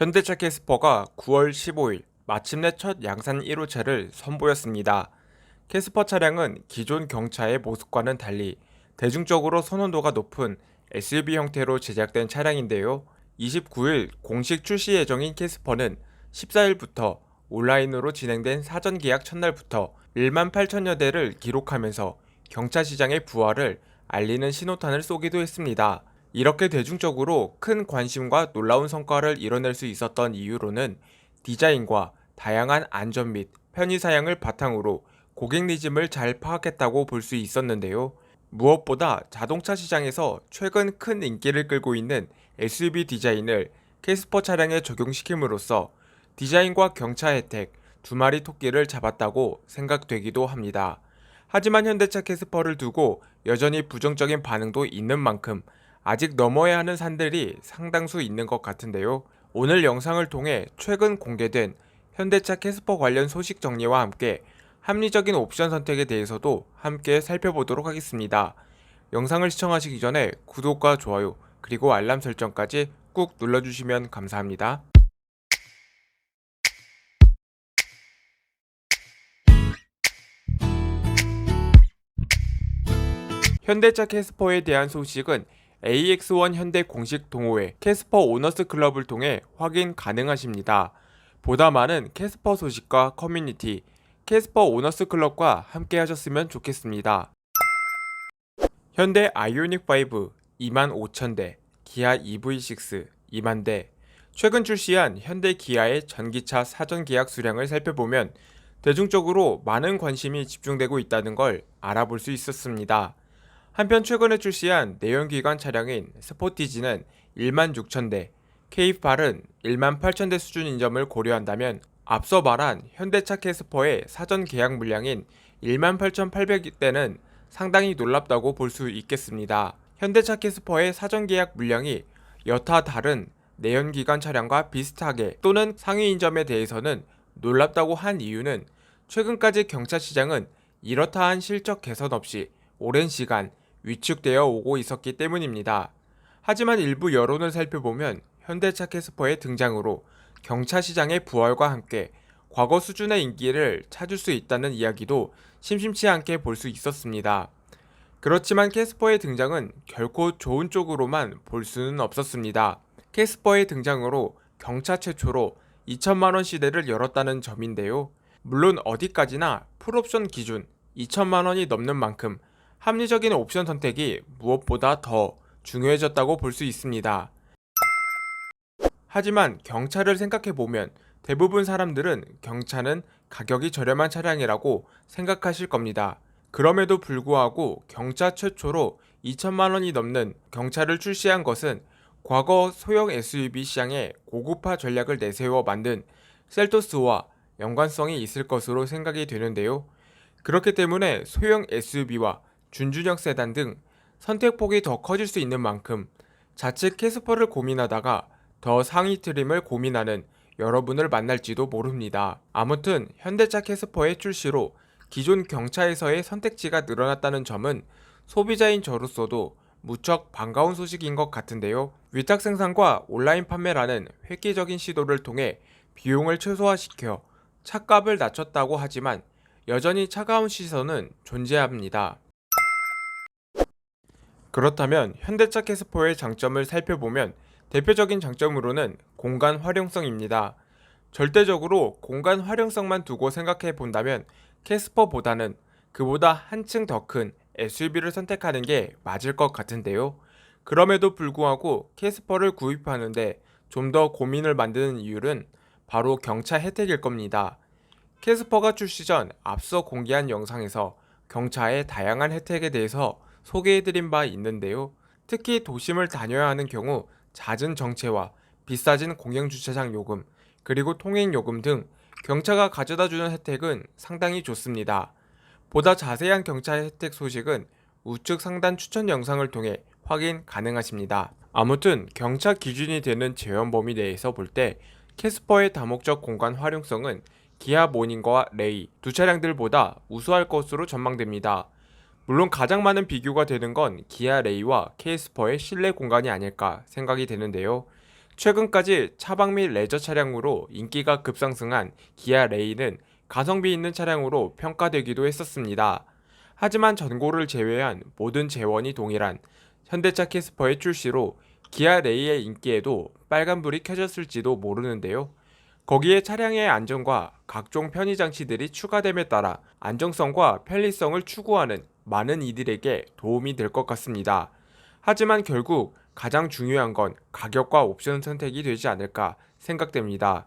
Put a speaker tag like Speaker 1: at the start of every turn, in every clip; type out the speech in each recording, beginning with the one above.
Speaker 1: 현대차 캐스퍼가 9월 15일 마침내 첫 양산 1호차를 선보였습니다. 캐스퍼 차량은 기존 경차의 모습과는 달리 대중적으로 선호도가 높은 SUV 형태로 제작된 차량인데요. 29일 공식 출시 예정인 캐스퍼는 14일부터 온라인으로 진행된 사전 계약 첫날부터 1만 8천여 대를 기록하면서 경차 시장의 부활을 알리는 신호탄을 쏘기도 했습니다. 이렇게 대중적으로 큰 관심과 놀라운 성과를 이뤄낼 수 있었던 이유로는 디자인과 다양한 안전 및 편의 사양을 바탕으로 고객 니즘을 잘 파악했다고 볼 수 있었는데요. 무엇보다 자동차 시장에서 최근 큰 인기를 끌고 있는 SUV 디자인을 캐스퍼 차량에 적용시킴으로써 디자인과 경차 혜택 두 마리 토끼를 잡았다고 생각되기도 합니다. 하지만 현대차 캐스퍼를 두고 여전히 부정적인 반응도 있는 만큼 아직 넘어야 하는 산들이 상당수 있는 것 같은데요. 오늘 영상을 통해 최근 공개된 현대차 캐스퍼 관련 소식 정리와 함께 합리적인 옵션 선택에 대해서도 함께 살펴보도록 하겠습니다. 영상을 시청하시기 전에 구독과 좋아요 그리고 알람 설정까지 꾹 눌러주시면 감사합니다. 현대차 캐스퍼에 대한 소식은 AX1 현대 공식 동호회 캐스퍼 오너스 클럽을 통해 확인 가능하십니다. 보다 많은 캐스퍼 소식과 커뮤니티 캐스퍼 오너스 클럽과 함께 하셨으면 좋겠습니다. 현대 아이오닉 5 25,000대, 기아 EV6 2만 대, 최근 출시한 현대 기아의 전기차 사전 계약 수량을 살펴보면 대중적으로 많은 관심이 집중되고 있다는 걸 알아볼 수 있었습니다. 한편 최근에 출시한 내연기관 차량인 스포티지는 1만 6천대, K8은 1만 8천대 수준인 점을 고려한다면 앞서 말한 현대차 캐스퍼의 사전 계약 물량인 1만 8,800대는 상당히 놀랍다고 볼 수 있겠습니다. 현대차 캐스퍼의 사전 계약 물량이 여타 다른 내연기관 차량과 비슷하게 또는 상위인 점에 대해서는 놀랍다고 한 이유는 최근까지 경차 시장은 이렇다 한 실적 개선 없이 오랜 시간 위축되어 오고 있었기 때문입니다. 하지만 일부 여론을 살펴보면 현대차 캐스퍼의 등장으로 경차 시장의 부활과 함께 과거 수준의 인기를 찾을 수 있다는 이야기도 심심치 않게 볼 수 있었습니다. 그렇지만 캐스퍼의 등장은 결코 좋은 쪽으로만 볼 수는 없었습니다. 캐스퍼의 등장으로 경차 최초로 2천만원 시대를 열었다는 점인데요. 물론 어디까지나 풀옵션 기준 2천만원이 넘는 만큼 합리적인 옵션 선택이 무엇보다 더 중요해졌다고 볼 수 있습니다. 하지만 경차를 생각해 보면 대부분 사람들은 경차는 가격이 저렴한 차량이라고 생각하실 겁니다. 그럼에도 불구하고 경차 최초로 2천만 원이 넘는 경차를 출시한 것은 과거 소형 SUV 시장에 고급화 전략을 내세워 만든 셀토스와 연관성이 있을 것으로 생각이 되는데요. 그렇기 때문에 소형 SUV와 준준형 세단 등 선택폭이 더 커질 수 있는 만큼 자칫 캐스퍼를 고민하다가 더 상위 트림을 고민하는 여러분을 만날지도 모릅니다. 아무튼 현대차 캐스퍼의 출시로 기존 경차에서의 선택지가 늘어났다는 점은 소비자인 저로서도 무척 반가운 소식인 것 같은데요. 위탁 생산과 온라인 판매라는 획기적인 시도를 통해 비용을 최소화시켜 차값을 낮췄다고 하지만 여전히 차가운 시선은 존재합니다. 그렇다면 현대차 캐스퍼의 장점을 살펴보면 대표적인 장점으로는 공간 활용성입니다. 절대적으로 공간 활용성만 두고 생각해 본다면 캐스퍼보다는 그보다 한층 더 큰 SUV를 선택하는 게 맞을 것 같은데요. 그럼에도 불구하고 캐스퍼를 구입하는데 좀 더 고민을 만드는 이유는 바로 경차 혜택일 겁니다. 캐스퍼가 출시 전 앞서 공개한 영상에서 경차의 다양한 혜택에 대해서 소개해드린 바 있는데요. 특히 도심을 다녀야 하는 경우 잦은 정체와 비싸진 공영주차장 요금, 그리고 통행요금 등 경차가 가져다 주는 혜택은 상당히 좋습니다. 보다 자세한 경차 혜택 소식은 우측 상단 추천 영상을 통해 확인 가능하십니다. 아무튼 경차 기준이 되는 제한 범위 내에서 볼 때 캐스퍼의 다목적 공간 활용성은 기아 모닝과 레이 두 차량들보다 우수할 것으로 전망됩니다. 물론 가장 많은 비교가 되는 건 기아 레이와 캐스퍼의 실내 공간이 아닐까 생각이 되는데요. 최근까지 차박 및 레저 차량으로 인기가 급상승한 기아 레이는 가성비 있는 차량으로 평가되기도 했었습니다. 하지만 전고를 제외한 모든 재원이 동일한 현대차 캐스퍼의 출시로 기아 레이의 인기에도 빨간불이 켜졌을지도 모르는데요. 거기에 차량의 안전과 각종 편의 장치들이 추가됨에 따라 안정성과 편리성을 추구하는 많은 이들에게 도움이 될 것 같습니다. 하지만 결국 가장 중요한 건 가격과 옵션 선택이 되지 않을까 생각됩니다.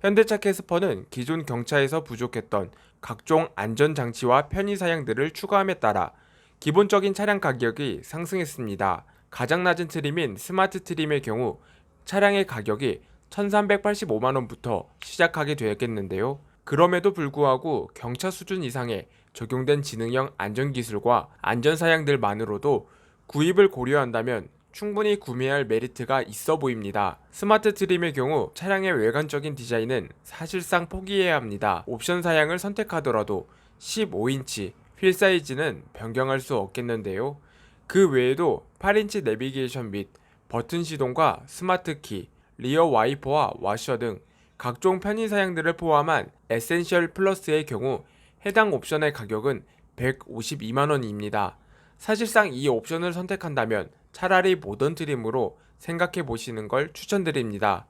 Speaker 1: 현대차 캐스퍼는 기존 경차에서 부족했던 각종 안전 장치와 편의 사양들을 추가함에 따라 기본적인 차량 가격이 상승했습니다. 가장 낮은 트림인 스마트 트림의 경우 차량의 가격이 1385만 원부터 시작하게 되었겠는데요. 그럼에도 불구하고 경차 수준 이상의 적용된 지능형 안전기술과 안전사양들만으로도 구입을 고려한다면 충분히 구매할 메리트가 있어 보입니다. 스마트 트림의 경우 차량의 외관적인 디자인은 사실상 포기해야 합니다. 옵션 사양을 선택하더라도 15인치 휠 사이즈는 변경할 수 없겠는데요. 그 외에도 8인치 내비게이션 및 버튼 시동과 스마트 키, 리어 와이퍼와 와셔 등 각종 편의 사양들을 포함한 에센셜 플러스의 경우 해당 옵션의 가격은 152만 원입니다. 사실상 이 옵션을 선택한다면 차라리 모던 트림으로 생각해 보시는 걸 추천드립니다.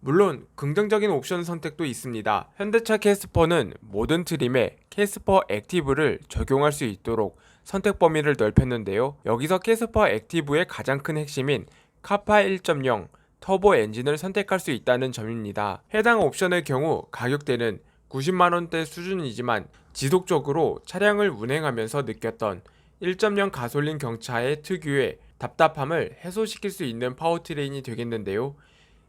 Speaker 1: 물론 긍정적인 옵션 선택도 있습니다. 현대차 캐스퍼는 모든 트림에 캐스퍼 액티브를 적용할 수 있도록 선택 범위를 넓혔는데요. 여기서 캐스퍼 액티브의 가장 큰 핵심인 카파 1.0 터보 엔진을 선택할 수 있다는 점입니다. 해당 옵션의 경우 가격대는 90만 원대 수준이지만 지속적으로 차량을 운행하면서 느꼈던 1.0 가솔린 경차의 특유의 답답함을 해소시킬 수 있는 파워트레인이 되겠는데요.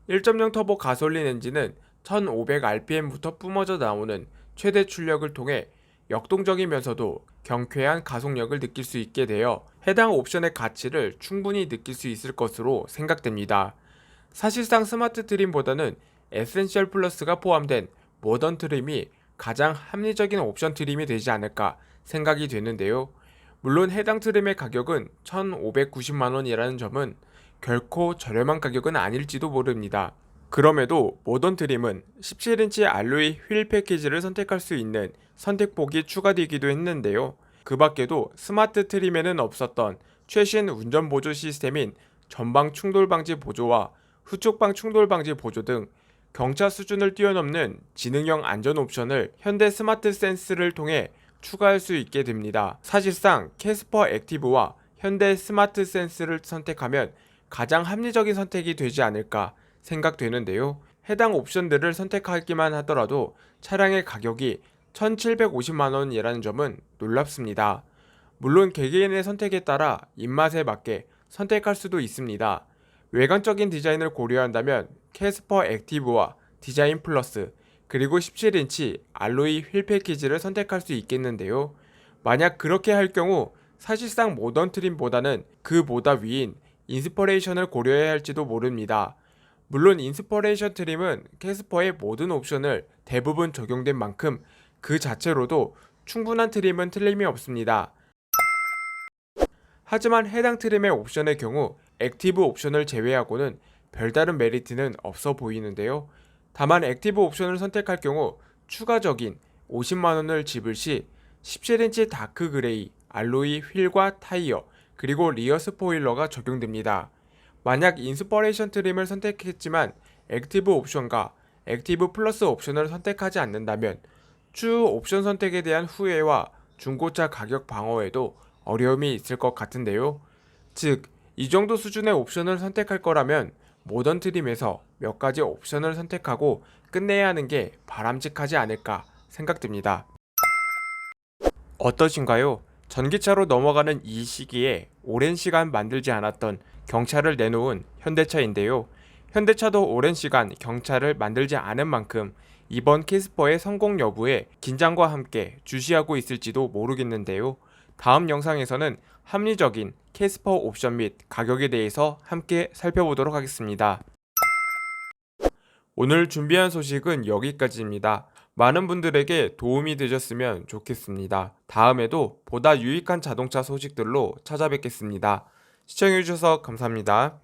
Speaker 1: 1.0 터보 가솔린 엔진은 1500rpm부터 뿜어져 나오는 최대 출력을 통해 역동적이면서도 경쾌한 가속력을 느낄 수 있게 되어 해당 옵션의 가치를 충분히 느낄 수 있을 것으로 생각됩니다. 사실상 스마트 트림보다는 에센셜 플러스가 포함된 모던 트림이 가장 합리적인 옵션 트림이 되지 않을까 생각이 되는데요. 물론 해당 트림의 가격은 1,590만원이라는 점은 결코 저렴한 가격은 아닐지도 모릅니다. 그럼에도 모던 트림은 17인치 알로이 휠 패키지를 선택할 수 있는 선택폭이 추가되기도 했는데요. 그 밖에도 스마트 트림에는 없었던 최신 운전 보조 시스템인 전방 충돌 방지 보조와 후촉방 충돌 방지 보조 등 경차 수준을 뛰어넘는 지능형 안전 옵션을 현대 스마트 센스를 통해 추가할 수 있게 됩니다. 사실상 캐스퍼 액티브와 현대 스마트 센스를 선택하면 가장 합리적인 선택이 되지 않을까 생각되는데요. 해당 옵션들을 선택하기만 하더라도 차량의 가격이 1,750만원이라는 점은 놀랍습니다. 물론 개개인의 선택에 따라 입맛에 맞게 선택할 수도 있습니다. 외관적인 디자인을 고려한다면 캐스퍼 액티브와 디자인 플러스 그리고 17인치 알로이 휠 패키지를 선택할 수 있겠는데요. 만약 그렇게 할 경우 사실상 모던 트림보다는 그보다 위인 인스퍼레이션을 고려해야 할지도 모릅니다. 물론 인스퍼레이션 트림은 캐스퍼의 모든 옵션을 대부분 적용된 만큼 그 자체로도 충분한 트림은 틀림이 없습니다. 하지만 해당 트림의 옵션의 경우 액티브 옵션을 제외하고는 별다른 메리트는 없어 보이는데요. 다만 액티브 옵션을 선택할 경우 추가적인 50만원을 지불 시 17인치 다크 그레이 알로이 휠과 타이어 그리고 리어 스포일러가 적용됩니다. 만약 인스퍼레이션 트림을 선택했지만 액티브 옵션과 액티브 플러스 옵션을 선택하지 않는다면 추후 옵션 선택에 대한 후회와 중고차 가격 방어에도 어려움이 있을 것 같은데요. 즉, 이 정도 수준의 옵션을 선택할 거라면 모던 트림에서 몇 가지 옵션을 선택하고 끝내야 하는 게 바람직하지 않을까 생각됩니다. 어떠신가요? 전기차로 넘어가는 이 시기에 오랜 시간 만들지 않았던 경차를 내놓은 현대차인데요. 현대차도 오랜 시간 경차를 만들지 않은 만큼 이번 캐스퍼의 성공 여부에 긴장과 함께 주시하고 있을지도 모르겠는데요. 다음 영상에서는 합리적인 캐스퍼 옵션 및 가격에 대해서 함께 살펴보도록 하겠습니다. 오늘 준비한 소식은 여기까지입니다. 많은 분들에게 도움이 되셨으면 좋겠습니다. 다음에도 보다 유익한 자동차 소식들로 찾아뵙겠습니다. 시청해주셔서 감사합니다.